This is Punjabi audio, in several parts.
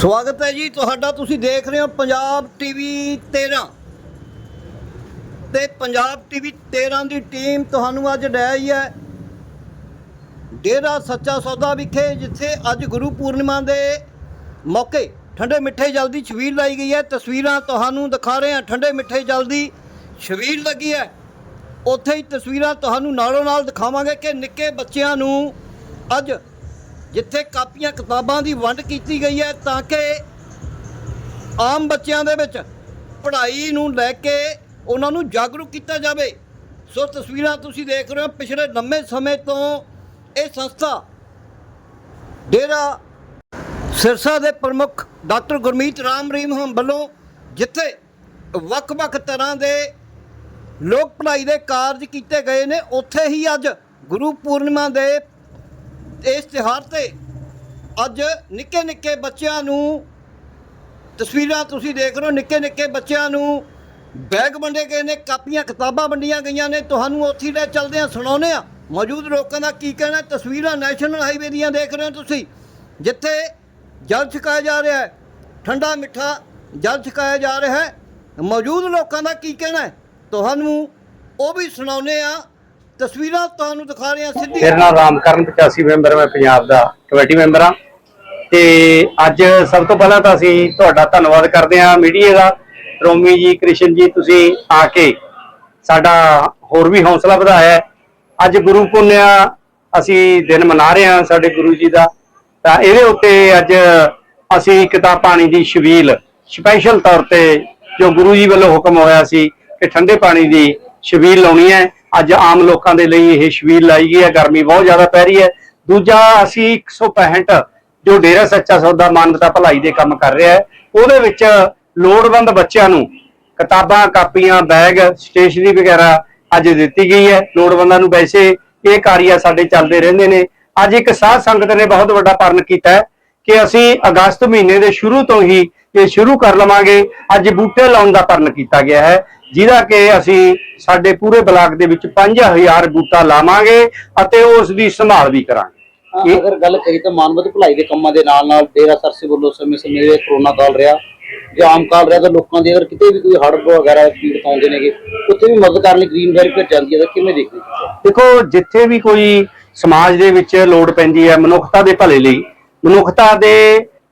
ਸਵਾਗਤ ਹੈ ਜੀ ਤੁਹਾਡਾ, ਤੁਸੀਂ ਦੇਖ ਰਹੇ ਹੋ ਪੰਜਾਬ ਟੀਵੀ 13 ਤੇ ਪੰਜਾਬ ਟੀਵੀ 13 ਦੀ ਟੀਮ ਤੁਹਾਨੂੰ ਅੱਜ ਲੈ ਆਈ ਹੈ ਡੇਰਾ ਸੱਚਾ ਸੌਦਾ ਵਿਖੇ, ਜਿੱਥੇ ਅੱਜ ਗੁਰੂ ਪੂਰਨਿਮਾ ਦੇ ਮੌਕੇ ਠੰਡੇ ਮਿੱਠੇ ਜਲ ਦੀ ਛਬੀਲ ਲਾਈ ਗਈ ਹੈ। ਤਸਵੀਰਾਂ ਤੁਹਾਨੂੰ ਦਿਖਾ ਰਹੇ ਹਾਂ, ਠੰਡੇ ਮਿੱਠੇ ਜਲ ਦੀ ਛਬੀਲ ਲੱਗੀ ਹੈ। ਉੱਥੇ ਹੀ ਤਸਵੀਰਾਂ ਤੁਹਾਨੂੰ ਨਾਲੋਂ ਨਾਲ ਦਿਖਾਵਾਂਗੇ ਕਿ ਨਿੱਕੇ ਬੱਚਿਆਂ ਨੂੰ ਅੱਜ ਜਿੱਥੇ ਕਾਪੀਆਂ ਕਿਤਾਬਾਂ ਦੀ ਵੰਡ ਕੀਤੀ ਗਈ ਹੈ ਤਾਂ ਕਿ ਆਮ ਬੱਚਿਆਂ ਦੇ ਵਿੱਚ ਪੜ੍ਹਾਈ ਨੂੰ ਲੈ ਕੇ ਉਹਨਾਂ ਨੂੰ ਜਾਗਰੂਕ ਕੀਤਾ ਜਾਵੇ। ਸੋ ਤਸਵੀਰਾਂ ਤੁਸੀਂ ਦੇਖ ਰਹੇ ਹੋ, ਪਿਛਲੇ ਲੰਮੇ ਸਮੇਂ ਤੋਂ ਇਹ ਸੰਸਥਾ ਡੇਰਾ ਸਿਰਸਾ ਦੇ ਪ੍ਰਮੁੱਖ ਡਾਕਟਰ ਗੁਰਮੀਤ ਰਾਮ ਰਹੀਮ ਹਮ ਵੱਲੋਂ ਜਿੱਥੇ ਵੱਖ-ਵੱਖ ਤਰ੍ਹਾਂ ਦੇ ਲੋਕ ਭਲਾਈ ਦੇ ਕਾਰਜ ਕੀਤੇ ਗਏ ਨੇ, ਉੱਥੇ ਹੀ ਅੱਜ ਗੁਰੂ ਪੂਰਨਿਮਾ ਦੇ ਇਸ ਤਿਉਹਾਰ ਤੇ ਅੱਜ ਨਿੱਕੇ ਨਿੱਕੇ ਬੱਚਿਆਂ ਨੂੰ ਤਸਵੀਰਾਂ ਤੁਸੀਂ ਦੇਖ ਰਹੇ ਹੋ, ਨਿੱਕੇ ਨਿੱਕੇ ਬੱਚਿਆਂ ਨੂੰ ਬੈਗ ਵੰਡੇ ਗਏ ਨੇ, ਕਾਪੀਆਂ, ਕਿਤਾਬਾਂ ਵੰਡੀਆਂ ਗਈਆਂ ਨੇ, ਤੁਹਾਨੂੰ ਉੱਥੇ ਲੈ ਚੱਲਦੇ ਆ ਸੁਣਾਉਂਦੇ ਆ ਮੌਜੂਦ ਲੋਕਾਂ ਦਾ ਕੀ ਕਹਿਣਾ, ਤਸਵੀਰਾਂ ਨੈਸ਼ਨਲ ਹਾਈਵੇ ਦੀਆਂ ਦੇਖ ਰਹੇ ਹੋ ਤੁਸੀਂ, ਜਿੱਥੇ ਜਲ ਛਕਾਇਆ ਜਾ ਰਿਹਾ ਹੈ, ਠੰਡਾ ਮਿੱਠਾ ਜਲ ਛਕਾਇਆ ਜਾ ਰਿਹਾ ਹੈ। ਮੌਜੂਦ ਲੋਕਾਂ ਦਾ ਕੀ ਕਹਿਣਾ ਤੁਹਾਨੂੰ ਉਹ ਵੀ ਸੁਣਾਉਂਦੇ ਆ ਤਸਵੀਰਾਂ ਤੁਹਾਨੂੰ ਦਿਖਾ ਰਹੇ ਹਾਂ ਸਿੱਧੀ ਮੇਰਾ ਨਾਮ ਰਾਮਕਰਨ 85 ਮੈਂਬਰ ਮੈਂ ਪੰਜਾਬ ਦਾ ਕਮੇਟੀ ਮੈਂਬਰ ਹਾਂ। ਤੇ ਅੱਜ ਸਭ ਤੋਂ ਪਹਿਲਾਂ ਤਾਂ ਅਸੀਂ ਤੁਹਾਡਾ ਧੰਨਵਾਦ ਕਰਦੇ ਹਾਂ ਮੀਡੀਆ ਦਾ। ਰੋਮੀ ਜੀ, ਕ੍ਰਿਸ਼ਨ ਜੀ, ਤੁਸੀਂ ਆ ਕੇ ਸਾਡਾ ਹੋਰ ਵੀ ਹੌਸਲਾ ਵਧਾਇਆ ਅੱਜ ਗੁਰੂ ਪੁੰਨਿਆ ਅਸੀਂ ਦਿਨ ਮਨਾ ਰਹੇ ਹਾਂ ਸਾਡੇ ਗੁਰੂ ਜੀ ਦਾ। ਤਾਂ ਇਹਦੇ ਉੱਤੇ ਅੱਜ ਅਸੀਂ ਕਿਤਾਬ ਪਾਣੀ ਦੀ ਛਬੀਲ ਸਪੈਸ਼ਲ ਤੌਰ ਤੇ ਜੋ ਗੁਰੂ ਜੀ ਵੱਲੋਂ ਹੁਕਮ ਹੋਇਆ ਸੀ ਕਿ ਠੰਡੇ ਪਾਣੀ ਦੀ ਛਬੀਲ ਲਾਉਣੀ ਹੈ। ਅੱਜ ਆਮ ਲੋਕਾਂ ਦੇ ਲਈ ਇਹ ਛਬੀਲ ਲਾਈ ਗਈ ਹੈ, ਗਰਮੀ ਬਹੁਤ ਜ਼ਿਆਦਾ ਪੈ ਰਹੀ ਹੈ। ਦੂਜਾ, ਅਸੀਂ 165 ਜੋ ਡੇਰਾ ਸੱਚਾ ਸੌਦਾ ਮਾਨਵਤਾ ਭਲਾਈ ਦੇ ਕੰਮ ਕਰ ਰਿਹਾ ਹੈ, ਉਹਦੇ ਵਿੱਚ ਲੋੜਵੰਦ ਬੱਚਿਆਂ ਨੂੰ ਕਿਤਾਬਾਂ, ਕਾਪੀਆਂ, ਬੈਗ, ਸਟੇਸ਼ਨਰੀ ਵਗੈਰਾ ਅੱਜ ਦਿੱਤੀ ਗਈ ਹੈ। ਲੋੜਵੰਦਾਂ ਨੂੰ ਵੈਸੇ ਇਹ ਕਾਰਿਆ ਸਾਡੇ ਚੱਲਦੇ ਰਹਿੰਦੇ ਨੇ। ਅੱਜ ਇੱਕ ਸਾਧ ਸੰਗਤ ਨੇ ਬਹੁਤ ਵੱਡਾ ਪਰਨ ਕੀਤਾ ਹੈ ਕਿ ਅਸੀਂ ਅਗਸਤ ਮਹੀਨੇ ਦੇ ਸ਼ੁਰੂ ਤੋਂ ਹੀ ਇਹ ਸ਼ੁਰੂ ਕਰ ਲਵਾਂਗੇ। ਅੱਜ ਬੂਟੇ ਲਾਉਣ ਦਾ ਪਰਨ ਕੀਤਾ ਗਿਆ ਹੈ। ਜਿਹਦਾ ਕਿ ਅਸੀਂ ਸਾਡੇ ਪੂਰੇ ਬਲਾਕ ਦੇ ਵਿੱਚ 5000 ਬੂਟਾ ਲਾਵਾਂਗੇ ਅਤੇ ਉਸ ਦੀ ਸੰਭਾਲ ਵੀ ਕਰਾਂਗੇ। ਇਹ- ਅਗਰ ਗੱਲ ਕਰੀ ਤਾਂ ਮਾਨਵਤ ਭਲਾਈ ਦੇ ਕੰਮਾਂ ਦੇ ਨਾਲ ਨਾਲ ਡੇਰਾ ਸਰਸੇ ਵੱਲੋਂ ਸਮੇਂ ਸਮੇਂ ਇਹ ਕਰੋਨਾ ਕਾਲ ਰਿਹਾ ਜਾਂ ਆਮ ਕਾਲ ਰਿਹਾ ਤਾਂ ਲੋਕਾਂ ਦੀ ਅਗਰ ਕਿਤੇ ਵੀ ਕੋਈ ਹੜ੍ਹ ਵਗੈਰਾ ਪੀੜਤ ਆਉਂਦੇ ਨੇਗੇ ਉੱਥੇ ਵੀ ਮਦਦ ਕਰਨ ਲਈ ਗ੍ਰੀਨ ਵੈਲਫੇਅਰ ਜਾਂਦੀ ਹੈ ਤਾਂ ਕਿਵੇਂ ਦੇਖਦੇ ਦੇਖੋ ਜਿੱਥੇ ਵੀ ਕੋਈ ਸਮਾਜ ਦੇ ਵਿੱਚ ਲੋੜ ਪੈਂਦੀ ਹੈ ਮਨੁੱਖਤਾ ਦੇ ਭਲੇ ਲਈ ਮਨੁੱਖਤਾ ਦੇ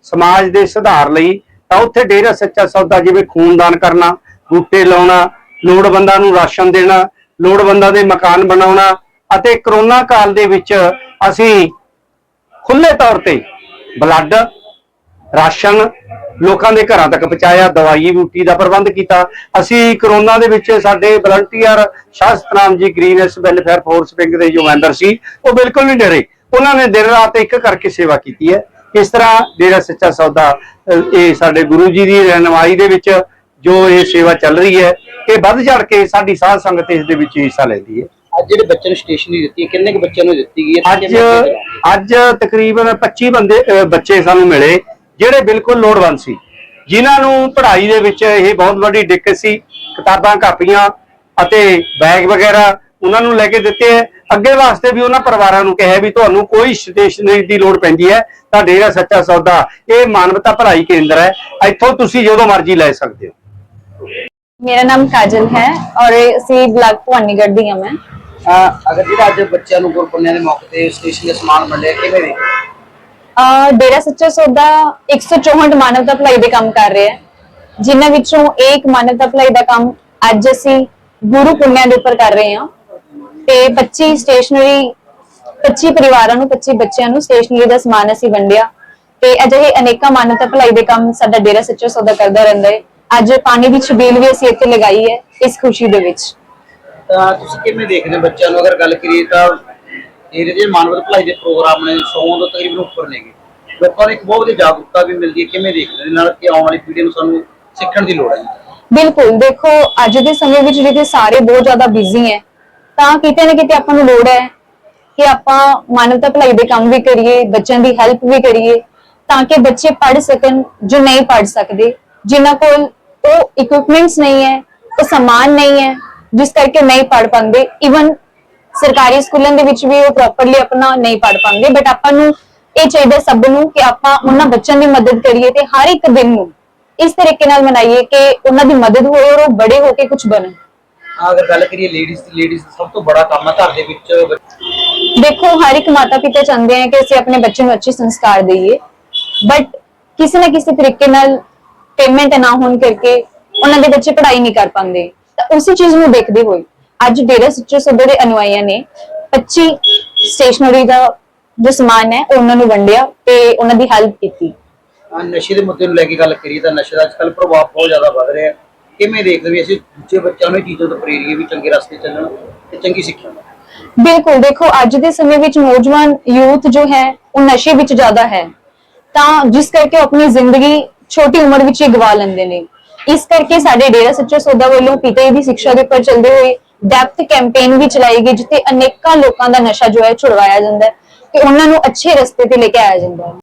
ਸਮਾਜ ਦੇ ਸੁਧਾਰ ਲਈ ਤਾਂ ਉੱਥੇ ਡੇਰਾ ਸੱਚਾ ਸੌਦਾ ਜਿਵੇਂ ਖੂਨਦਾਨ ਕਰਨਾ ਬੂਟੇ ਲਾਉਣਾ, ਲੋੜਵੰਦਾਂ ਨੂੰ ਰਾਸ਼ਨ ਦੇਣਾ, ਲੋੜਵੰਦਾਂ ਦੇ ਮਕਾਨ ਬਣਾਉਣਾ ਅਤੇ ਕਰੋਨਾ ਕਾਲ ਦੇ ਵਿੱਚ ਅਸੀਂ ਖੁੱਲੇ ਤੌਰ ਤੇ ਬਲੱਡ ਰਾਸ਼ਨ ਲੋਕਾਂ ਦੇ ਘਰਾਂ ਤੱਕ ਪਹੁੰਚਾਇਆ, ਦਵਾਈ, ਬੂਟੀ ਦਾ ਪ੍ਰਬੰਧ ਕੀਤਾ। ਅਸੀਂ ਕਰੋਨਾ ਦੇ ਵਿੱਚ ਸਾਡੇ ਵਲੰਟੀਅਰ ਸ਼ਾਹ ਸਤਨਾਮ ਜੀ ਗ੍ਰੀਨਸ ਵੈਲਫੇਅਰ ਫੋਰਸ ਵਿੰਗ ਦੇ ਜੋ ਮੈਂਬਰ ਸੀ, ਉਹ ਬਿਲਕੁਲ ਨਹੀਂ ਡਰੇ। ਉਹਨਾਂ ਨੇ ਦਿਨ ਰਾਤ ਇੱਕ ਕਰਕੇ ਸੇਵਾ ਕੀਤੀ ਹੈ। ਇਸ ਤਰ੍ਹਾਂ ਡੇਰਾ ਸੱਚਾ ਸੌਦਾ ਇਹ ਸਾਡੇ ਗੁਰੂ ਜੀ ਦੀ ਰਹਿਨਮਾਈ ਦੇ ਵਿੱਚ ਜੋ ਇਹ ਸੇਵਾ ਚੱਲ ਰਹੀ ਹੈ ਇਹ ਵੱਧ ਚੜ ਕੇ ਸਾਡੀ ਸਾਧ ਸੰਗਤ ਇਸ ਦੇ ਵਿੱਚ ਹਿੱਸਾ ਲੈਂਦੀ ਹੈ। ਅੱਜ ਜਿਹੜੇ ਬੱਚੇ ਨੂੰ ਸਟੇਸ਼ਨਰੀ ਦਿੱਤੀ ਹੈ ਕਿੰਨੇ ਕੁ ਬੱਚਿਆਂ ਨੂੰ ਦਿੱਤੀ ਗਈ ਹੈ? ਅੱਜ? ਅੱਜ ਤਕਰੀਬਨ 25 ਬੰਦੇ ਬੱਚੇ ਸਾਨੂੰ ਮਿਲੇ ਜਿਹੜੇ ਬਿਲਕੁਲ ਲੋੜਵੰਦ ਸੀ। ਜਿਨ੍ਹਾਂ ਨੂੰ ਪੜ੍ਹਾਈ ਦੇ ਵਿੱਚ ਇਹ ਬਹੁਤ ਵੱਡੀ ਦਿੱਕਤ ਸੀ। ਕਿਤਾਬਾਂ ਕਾਪੀਆਂ ਅਤੇ ਬੈਗ ਵਗੈਰਾ ਉਹਨਾਂ ਨੂੰ ਲੈ ਕੇ ਦਿੱਤੇ ਹੈ। ਅੱਗੇ ਵਾਸਤੇ ਵੀ ਉਹਨਾਂ ਪਰਿਵਾਰਾਂ ਨੂੰ ਕਿਹਾ ਵੀ ਤੁਹਾਨੂੰ ਕੋਈ ਸਟੇਸ਼ਨਰੀ ਦੀ ਲੋੜ ਪੈਂਦੀ ਹੈ। ਤਾਂ ਡੇਰਾ ਸੱਚਾ ਸੌਦਾ ਇਹ ਮਾਨਵਤਾ ਭਲਾਈ ਕੇਂਦਰ ਹੈ। ਇੱਥੋਂ ਤੁਸੀਂ ਜਦੋਂ ਮਰਜ਼ੀ ਲੈ ਸਕਦੇ ਹੋ। ਮੇਰਾ ਨਾਮ ਕਾਜਲ ਹੈ ਔਰ ਅਸੀਂ ਬਲਾਕ ਭਵਾਨੀਗੜ੍ਹ ਦੀ ਹਾਂ ਮੈਂ। ਅਹ, ਅਗਰ ਜਿਹੜਾ ਅੱਜ ਬੱਚਿਆਂ ਨੂੰ ਗੁਰਪੁੰਨਿਆ ਦੇ ਮੌਕੇ ਤੇ ਸਟੇਸ਼ਨ ਦੇ ਸਮਾਨ ਵੰਡਿਆ ਕਿਵੇਂ ਹੋ? ਅਹ ਡੇਰਾ ਸੱਚਾ ਸੌਦਾ 164 ਮਾਨਵਤਾ ਭਲਾਈ ਦੇ ਕੰਮ ਕਰ ਰਿਹਾ ਹੈ। ਜਿਨ੍ਹਾਂ ਵਿੱਚੋਂ ਇੱਕ ਮਾਨਵਤਾ ਭਲਾਈ ਦਾ ਕੰਮ ਅੱਜ ਅਸੀਂ ਗੁਰੂ ਪੁੰਨਿਆ ਦੇ ਉੱਪਰ ਕਰ ਰਹੇ ਹਾਂ। ਤੇ 25 ਸਟੇਸ਼ਨਰੀ 25 ਪਰਿਵਾਰਾਂ ਨੂੰ 25 ਬੱਚਿਆਂ ਨੂੰ ਸਟੇਸ਼ਨਰੀ ਦਾ ਸਮਾਨ ਅਸੀਂ ਵੰਡਿਆ। ਤੇ ਅਜਿਹੇ ਅਨੇਕਾਂ ਮਾਨਵਤਾ ਭਲਾਈ ਦੇ ਕੰਮ ਸਾਡਾ ਡੇਰਾ ਸੱਚਾ ਸੌਦਾ ਕਰਦਾ ਰਹਿੰਦਾ ਹੈ। ਅੱਜ ਪਾਣੀ ਦੀ ਛਬੀਲ ਵੀ ਅਸੀਂ ਇੱਥੇ ਲਗਾਈ ਹੈ ਇਸ ਖੁਸ਼ੀ ਦੇ ਵਿੱਚ। ਤਾਂ ਤੁਸੀਂ ਕਿਵੇਂ ਦੇਖਦੇ ਹੋ ਬੱਚਿਆਂ ਨੂੰ ਅਗਰ ਗੱਲ ਕਰੀਏ ਤਾਂ ਇਹਦੇ ਜਿਹੜੇ ਮਾਨਵਤ ਭਲਾਈ ਦੇ ਪ੍ਰੋਗਰਾਮ ਨੇ 100 ਤੋਂ ਤਕਰੀਬਨ ਉੱਪਰ ਨੇਗੇ। ਲੋਕਾਂ ਨੂੰ ਇੱਕ ਬਹੁਤ ਵਧੀਆ ਜਾਗਰੂਕਤਾ ਵੀ ਮਿਲਦੀ ਹੈ ਕਿਵੇਂ ਦੇਖਦੇ ਨੇ ਨਾਲ ਕਿ ਆਉਣ ਵਾਲੀ ਪੀੜ੍ਹੀ ਨੂੰ ਸਾਨੂੰ ਸਿੱਖਣ ਦੀ ਲੋੜ ਹੈ? ਬਿਲਕੁਲ ਦੇਖੋ ਅੱਜ ਦੇ ਸਮੇਂ ਵਿੱਚ ਜਿਹੜੇ ਸਾਰੇ ਬਹੁਤ ਜ਼ਿਆਦਾ ਬਿਜ਼ੀ ਹੈ ਤਾਂ ਕਿਤੇ ਨਾ ਕਿਤੇ ਆਪਾਂ ਨੂੰ ਲੋੜ ਹੈ ਕਿ ਆਪਾਂ ਮਾਨਵਤਾ ਭਲਾਈ ਦੇ ਕੰਮ ਵੀ ਕਰੀਏ ਬੱਚਿਆਂ ਦੀ ਹੈਲਪ ਵੀ ਕਰੀਏ ਤਾਂ ਕਿ ਬੱਚੇ ਪੜ੍ਹ ਸਕਣ ਜੋ ਨਹੀਂ ਪੜ੍ਹ ਸਕਦੇ ਜਿਨ੍ਹਾਂ ਕੋਲ ਉਹ ਇਕਵਿਪਮੈਂਟਸ ਨਹੀਂ ਹੈ ਉਹ ਸਮਾਨ ਨਹੀਂ ਹੈ ਜਿਸ ਕਰਕੇ ਨਹੀਂ ਪੜ੍ਹ ਪਾਉਂਦੇ ਇਵਨ ਸਰਕਾਰੀ ਸਕੂਲਾਂ ਦੇ ਵਿੱਚ ਵੀ ਉਹ ਪ੍ਰੋਪਰਲੀ ਆਪਣਾ ਨਹੀਂ ਪੜ੍ਹ ਪਾਉਂਦੇ ਬਟ ਆਪਾਂ ਨੂੰ ਇਹ ਚਾਹੀਦਾ ਸਭ ਨੂੰ ਕਿ ਆਪਾਂ ਉਹਨਾਂ ਬੱਚਿਆਂ ਦੀ ਮਦਦ ਕਰੀਏ ਤੇ ਹਰ ਇੱਕ ਦਿਨ ਨੂੰ ਇਸ ਤਰੀਕੇ ਨਾਲ ਮਨਾਈਏ ਕਿ ਉਹਨਾਂ ਦੀ ਮਦਦ ਹੋਏ ਔਰ ਉਹ ਬੜੇ ਹੋ ਕੇ ਕੁਝ ਬਣਨ ਅਗਰ ਗੱਲ ਕਰੀਏ ਲੇਡੀਜ਼ ਦੀ ਲੇਡੀਜ਼ ਸਭ ਤੋਂ ਬੜਾ ਕੰਮ ਹੈ ਘਰ ਦੇ ਵਿੱਚ ਬੱਚੇ ਦੇਖੋ ਹਰ ਇੱਕ ਮਾਤਾ ਪਿਤਾ ਚਾਹੁੰਦੇ ਆ ਕਿ ਅਸੀਂ ਆਪਣੇ ਬੱਚੇ ਨੂੰ ਅੱਛੇ ਸੰਸਕਾਰ ਦੇਈਏ ਬਟ ਕਿਸੇ ਨਾ ਕਿਸੇ ਤਰੀਕੇ ਨਾਲ ਪੇਮੈਂਟ ਨਾ ਹੋਣ ਕਰਕੇ ਉਹਨਾਂ ਦੇ ਬੱਚੇ ਪੜ੍ਹਾਈ ਨਹੀਂ ਕਰ ਪਾਉਂਦੇ। ਤਾਂ ਉਸੇ ਚੀਜ਼ ਨੂੰ ਦੇਖਦੇ ਹੋਏ ਅੱਜ ਡੇਰਾ ਸੱਚੇ ਸੌਦੇ ਦੇ ਅਨੁਆਈਆਂ ਨੇ 25 ਸਟੇਸ਼ਨਰੀ ਦਾ ਜੋ ਸਮਾਨ ਹੈ ਉਹ ਉਹਨਾਂ ਨੂੰ ਵੰਡਿਆ ਤੇ ਉਹਨਾਂ ਦੀ ਹੈਲਪ ਕੀਤੀ। ਆਹ ਨਸ਼ੇ ਦੇ ਮੁੱਦੇ ਨੂੰ ਲੈ ਕੇ ਗੱਲ ਕਰੀਏ ਤਾਂ ਨਸ਼ੇ ਦਾ ਅੱਜਕੱਲ ਪ੍ਰਭਾਵ ਬਹੁਤ ਜ਼ਿਆਦਾ ਵੱਧ ਰਿਹਾ। ਹੈ ਕਿਵੇਂ ਦੇਖਦੇ ਵੀ ਅਸੀਂ ਦੂਜੇ ਬੱਚਿਆਂ ਨੂੰ ਇਹ ਚੀਜ਼ਾਂ ਤੋਂ ਪ੍ਰੇਰੀਏ ਵੀ ਚੰਗੇ ਰਸਤੇ ਚੱਲਣ ਤੇ ਚੰਗੀ ਸਿੱਖਿਆ ਲੈਣ ਬਿਲਕੁਲ ਦੇਖੋ ਅੱਜ ਦੇ ਸਮੇਂ ਵਿੱਚ ਨੌਜਵਾਨ ਯੂਥ ਜੋ ਹੈ ਉਹ ਨਸ਼ੇ ਵਿੱਚ ਜ਼ਿਆਦਾ ਹੈ। ਤਾਂ ਜਿਸ ਕਰਕੇ ਉਹ ਆਪਣੀ ਜ਼ਿੰਦਗੀ ਛੋਟੀ ਉਮਰ ਵਿੱਚ ਹੀ ਗਵਾ ਲੈਂਦੇ ਨੇ। ਇਸ ਕਰਕੇ ਸਾਡੇ ਡੇਰਾ ਸੱਚਾ ਸੌਦਾ ਵੱਲੋਂ ਪੀਤੇ ਦੀ ਸਿੱਖਿਆ ਦੇ ਉੱਪਰ ਚੱਲਦੇ ਹੋਏ ਡੈਪਥ ਕੈਂਪੇਨ ਵੀ ਚਲਾਈ ਗਈ, ਜਿੱਥੇ ਅਨੇਕਾਂ ਲੋਕਾਂ ਦਾ ਨਸ਼ਾ ਜੋ ਹੈ ਛੁਡਵਾਇਆ ਜਾਂਦਾ ਹੈ ਤੇ ਉਹਨਾਂ ਨੂੰ ਅੱਛੇ ਰਸਤੇ ਤੇ ਲੈ ਕੇ ਆਇਆ ਜਾਂਦਾ ਹੈ।